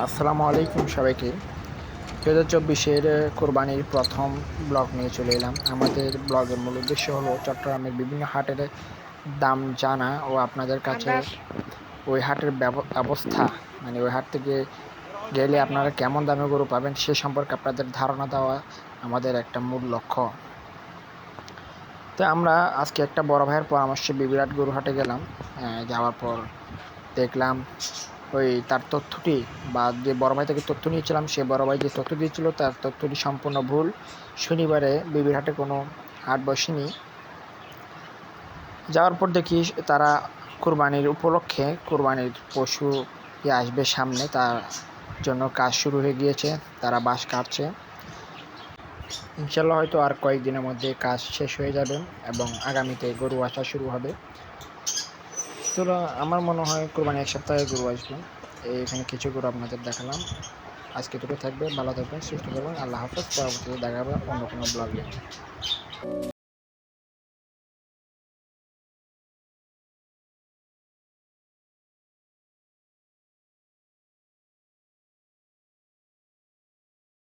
আসসালামু আলাইকুম সবাইকে। দু হাজার চব্বিশের কোরবানির প্রথম ব্লগ নিয়ে চলে এলাম। আমাদের ব্লগের মূল উদ্দেশ্য হলো চট্টগ্রামের বিভিন্ন হাটের দাম জানা ও আপনাদের কাছে ওই হাটের ব্যব- অবস্থা মানে ওই হাট থেকে গেলে আপনারা কেমন দামে গরু পাবেন সে সম্পর্কে আপনাদের ধারণা দেওয়া আমাদের একটা মূল লক্ষ্য। তো আমরা আজকে একটা বড় ভাইয়ের পরামর্শে বিবিরাট গরু হাটে গেলাম যাওয়ার পর দেখলাম ওই তার তথ্যটি বা যে বড় ভাই থেকে তথ্য নিয়েছিলাম, সে বড় ভাই যে তথ্য দিয়েছিল তার তথ্যটি সম্পূর্ণ ভুল। শনিবারে বিবির হাটে কোনো হাট বসেনি। যাওয়ার পর দেখি তারা কোরবানির উপলক্ষে কোরবানির পশু আসবে সামনে, তার জন্য কাজ শুরু হয়ে গিয়েছে, তারা বাঁশ কাটছে। ইনশাল্লাহ হয়তো আর কয়েকদিনের মধ্যে কাজ শেষ হয়ে যাবে এবং আগামীতে গরু আসা শুরু হবে। তো আমার মনে হয় কোরবানি এক সপ্তাহে গরু আসবে। এখানে কিছু গরু আপনাদের দেখালাম। আজকে দুটো থাকবে, ভালো থাকবেন, সুস্থ থাকবেন, আল্লাহ হাফেজ, পরবর্তীতে দেখা হবে অন্য কোনো ব্লগে